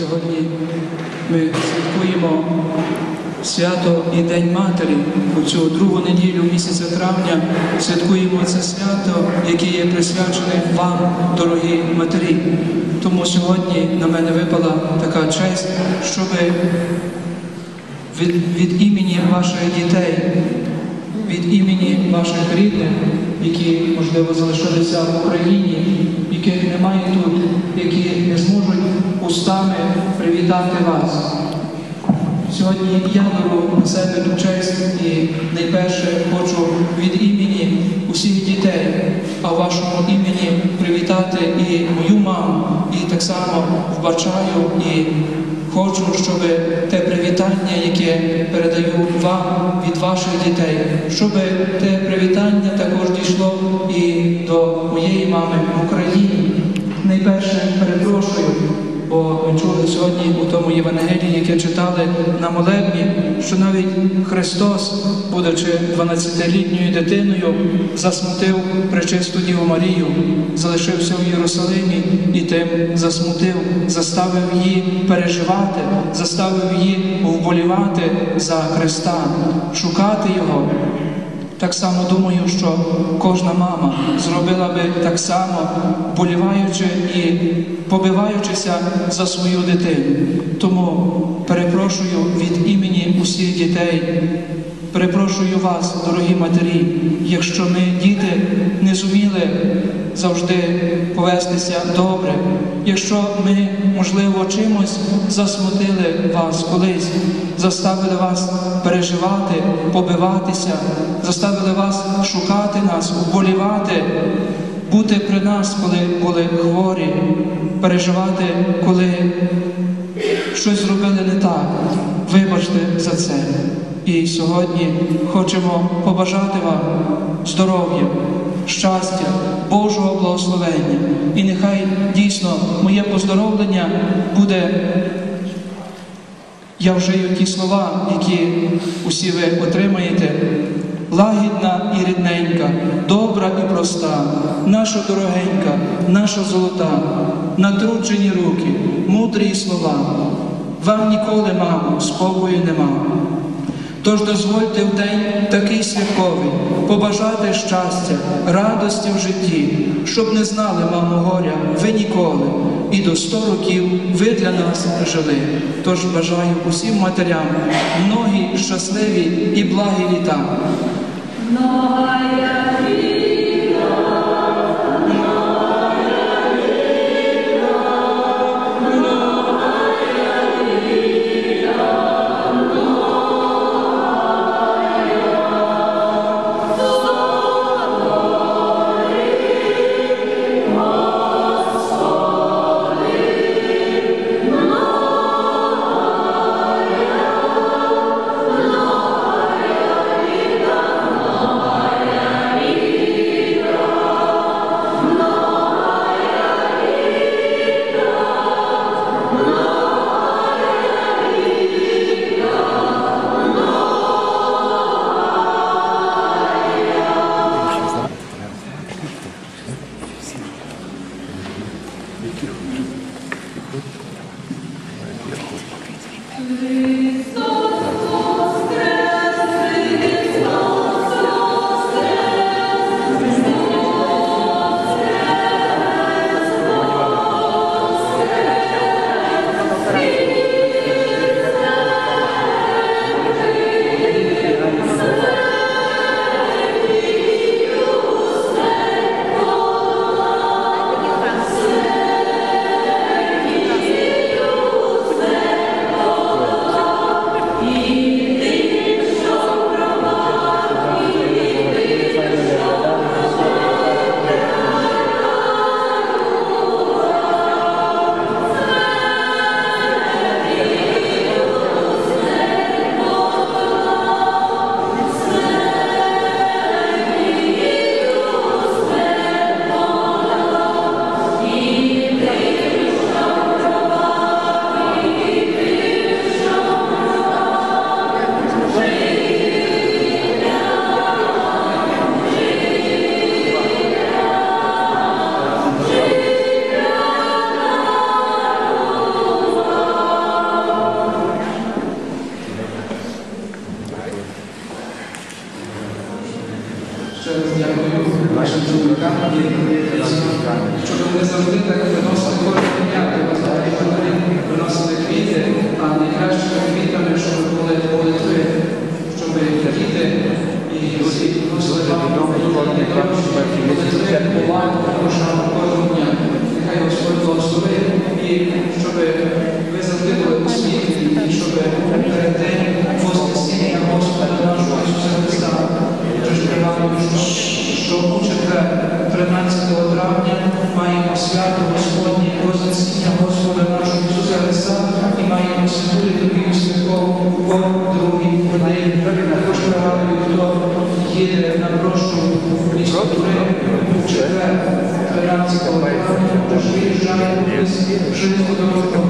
Сьогодні ми святкуємо свято і День Матері. У цю другу неділю місяця травня святкуємо це свято, яке є присвячене вам, дорогі матері. Тому сьогодні на мене випала така честь, щоб від, від імені ваших дітей, від імені ваших рідних, які, можливо, залишилися в Україні, яких немає тут, які не зможуть устами привітати вас. Сьогодні я беру на себе ту честь і найперше хочу від імені усіх дітей, а вашому імені привітати і мою маму, і так само вбачаю і хочу, щоб те привітання, яке передаю вам від ваших дітей, щоб те привітання також дійшло і до моєї мами в Україні. Найперше перепрошую. Бо ми чули сьогодні у тому Євангелії, яке читали на молебні, що навіть Христос, будучи 12-літньою дитиною, засмутив пречисту Діву Марію, залишився в Єрусалимі і тим засмутив, заставив її переживати, заставив її вболівати за Христа, шукати Його. Так само думаю, що кожна мама зробила би так само, боліваючи і побиваючися за свою дитину. Тому перепрошую від імені усіх дітей, перепрошую вас, дорогі матері, якщо ми, діти, не зуміли завжди повестися добре, якщо ми, можливо, чимось засмутили вас колись, заставили вас переживати, побиватися, заставили вас шукати нас, вболівати, бути при нас, коли були хворі, переживати, коли щось зробили не так. Вибачте за це. І сьогодні хочемо побажати вам здоров'я, щастя, Божого благословення. І нехай дійсно моє поздоровлення буде. Я вжию ті слова, які усі ви отримаєте. Лагідна і рідненька, добра і проста, наша дорогенька, наша золота, натруджені руки, мудрі слова. Вам ніколи, мамо, спокою нема. Тож дозвольте в день такий святковий побажати щастя, радості в житті, щоб не знали, мамо, горя, ви ніколи, і до сто років ви для нас жили. Тож бажаю усім матерям многі щасливі і благі літа. Thank you. руками щоб не завжди так виносили кожного дня, виносили квіти, а найкраще квітами, щоб були молитви, щоб діти і всі вносили вам молитви повагу кожного кожного дня. Нехай Господь благослови і щоб ви завжди були освітлені, і щоб перед день Господь Господа нашого Ісуса Христа, що ж приватно душу. że on uciekł prenacji do odrawnia, ma im oświatę gospodnie, gozec imienia gospodę naszą Jezusa i ma im oświatę, który im po drugi, na jeden prawie na proszkę, ale kto jedzie na proszku, niż który uciekł prenacji do odrawnia, też wyjeżdżają, jest wszystko do.